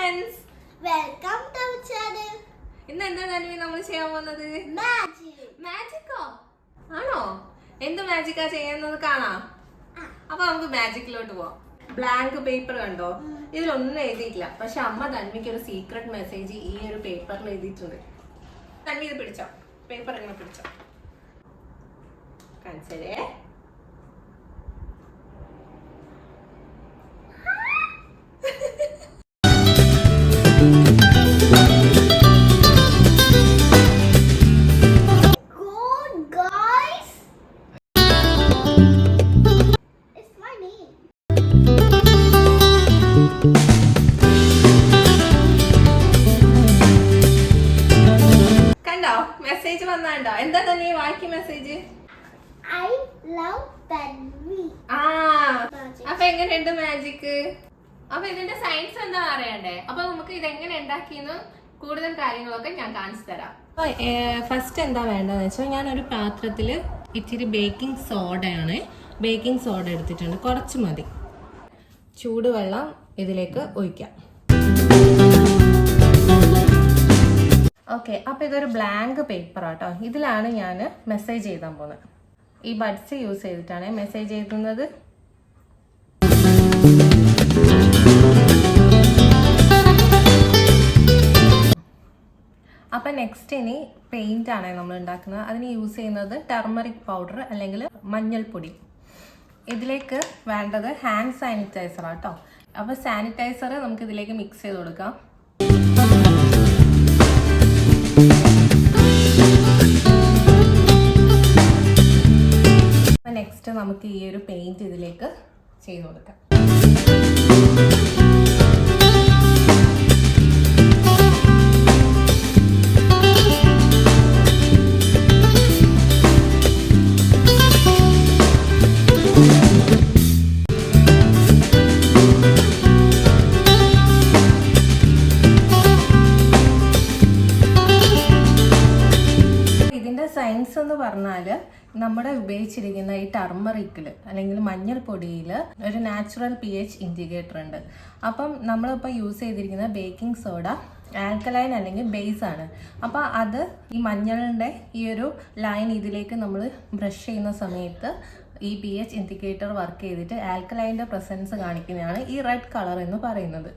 Friends welcome to channel ഇന്ന് എന്താണ് അനുവി നമ്മൾ ചെയ്യാൻ പോകുന്നത്? മാജിക് മാജിക്കോ ആണോ? എന്ത് മാജിക്കാ ചെയ്യുന്നത് കാണാം. അപ്പൊ നമുക്ക് മാജിക്കിലോട്ട് പോവാം. ബ്ലാങ്ക് പേപ്പർ കണ്ടോ? ഇതിലൊന്നും എഴുതിയിട്ടില്ല. പക്ഷെ അമ്മ തന്മിക്ക് ഒരു സീക്രട്ട് മെസ്സേജ് ഈ ഒരു പേപ്പറിൽ എഴുതിയിട്ടുണ്ട്. തന്മി ഇത് പിടിച്ചോ. പേപ്പർ എങ്ങനെ പിടിച്ചോ. കാണിച്ചേ വായിക്ക് മെസ്സേജ് ഐ ലവ് Tanvi. ആ. Magic. അപ്പൊ എങ്ങനെയുണ്ട് മാജിക് അപ്പൊ ഇതിന്റെ സയൻസ് എന്താ അറിയണ്ടേ അപ്പൊ നമുക്ക് ഇത് എങ്ങനെ ഉണ്ടാക്കിയെന്ന് കൂടുതൽ കാര്യങ്ങളൊക്കെ ഞാൻ കാണിച്ചു തരാം. ഫസ്റ്റ് എന്താ വേണ്ടതെന്ന് വെച്ചാൽ ഞാൻ ഒരു പാത്രത്തിൽ ഇച്ചിരി ബേക്കിംഗ് സോഡയാണ് ബേക്കിംഗ് സോഡ എടുത്തിട്ടുണ്ട്. കുറച്ച് മതി. ചൂടുവെള്ളം ഇതിലേക്ക് ഒഴിക്കാം. ഓക്കെ അപ്പോൾ ഇതൊരു ബ്ലാങ്ക് പേപ്പർ ആട്ടോ. ഇതിലാണ് ഞാൻ മെസ്സേജ് ചെയ്താൽ പോകുന്നത്. ഈ ബഡ്സ് യൂസ് ചെയ്തിട്ടാണ് മെസ്സേജ് എഴുതുന്നത്. അപ്പം നെക്സ്റ്റ് ഇനി പെയിന്റ് ആണ് നമ്മൾ ഉണ്ടാക്കുന്നത്. അതിന് യൂസ് ചെയ്യുന്നത് ടെർമറിക് പൗഡർ അല്ലെങ്കിൽ മഞ്ഞൾപ്പൊടി. ഇതിലേക്ക് വേണ്ടത് ഹാൻഡ് സാനിറ്റൈസർ ആട്ടോ. അപ്പോൾ സാനിറ്റൈസർ നമുക്ക് ഇതിലേക്ക് മിക്സ് ചെയ്ത് കൊടുക്കാം. നമുക്ക് ഈ ഒരു പെയിന്റ് ഇതിലേക്ക് ചെയ്ത് കൊടുക്കാം. ഇതിന്റെ സയൻസ് എന്ന് പറഞ്ഞാൽ നമ്മുടെ ഉപയോഗിച്ചിരിക്കുന്ന ഈ ടർമറിക്കിൽ അല്ലെങ്കിൽ മഞ്ഞൾപ്പൊടിയിൽ ഒരു നാച്ചുറൽ പി എച്ച് ഇൻഡിക്കേറ്റർ ഉണ്ട് അപ്പം നമ്മളിപ്പോൾ യൂസ് ചെയ്തിരിക്കുന്ന ബേക്കിംഗ് സോഡ ആൽക്കലൈൻ അല്ലെങ്കിൽ ബേസ് ആണ്. അപ്പോൾ അത് ഈ മഞ്ഞളിന്റെ ഈ ഒരു ലൈൻ ഇതിലേക്ക് നമ്മൾ ബ്രഷ് ചെയ്യുന്ന സമയത്ത് ഈ പി എച്ച് ഇൻഡിക്കേറ്റർ വർക്ക് ചെയ്തിട്ട് ആൽക്കലൈന്റെ പ്രസൻസ് കാണിക്കുന്നതാണ് ഈ റെഡ് കളർ എന്ന് പറയുന്നത്.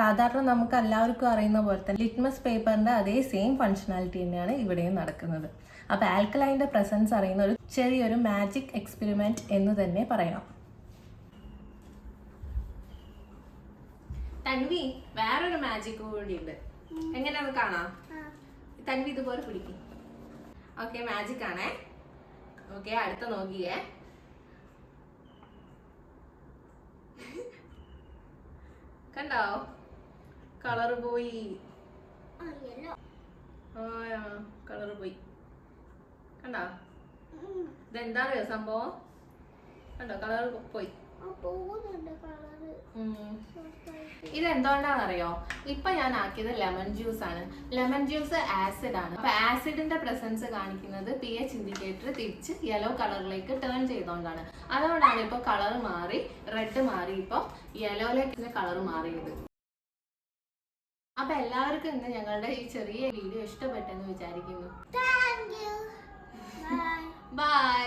സാധാരണ നമുക്ക് എല്ലാവർക്കും അറിയുന്ന പോലെ തന്നെ ലിറ്റ്മസ് പേപ്പറിന്റെ അതേ സെയിം ഫങ്ഷനാലിറ്റി തന്നെയാണ് ഇവിടെയും നടക്കുന്നത്. അപ്പൊ ആൽക്കലൈന്റെ പ്രസൻസ് അറിയുന്ന ഒരു ചെറിയൊരു മാജിക് എക്സ്പെരിമെന്റ് എന്ന് തന്നെ പറയാം. തൻവി വേറൊരു മാജിക് കൂടി ഉണ്ട്. എങ്ങനെയാണ് കാണാം? തൻവി ഇതുപോലെ പിടിക്കും. ഓക്കെ മാജിക് ആണേ. ഓക്കെ അടുത്ത നോക്കിയേ. കണ്ടോ? കളർ പോയി. കളർ പോയി. കണ്ടാ. ഇതെന്താ അറിയോ സംഭവം? കണ്ടോ? കളർ പോയി. ഇതെന്തുകൊണ്ടാണെന്നറിയോ? ഇപ്പൊ ഞാൻ ആക്കിയത് ലെമൺ ജ്യൂസ് ആണ്. ലെമൺ ജ്യൂസ് ആസിഡ് ആണ്. അപ്പൊ ആസിഡിന്റെ പ്രസൻസ് കാണിക്കുന്നത് പി എച്ച് ഇൻഡിക്കേറ്റർ തിരിച്ച് യെല്ലോ കളറിലേക്ക് ടേൺ ചെയ്തുകൊണ്ടാണ് അതുകൊണ്ടാണ് ഇപ്പൊ കളർ മാറി റെഡ് മാറി ഇപ്പൊ യെല്ലോയിലേക്ക് കളർ മാറിയത്. അപ്പൊ എല്ലാവർക്കും ഇന്ന് ഞങ്ങളുടെ ഈ ചെറിയ വീഡിയോ ഇഷ്ടപ്പെട്ടെന്ന് വിചാരിക്കുന്നു. Thank you Bye. ബൈ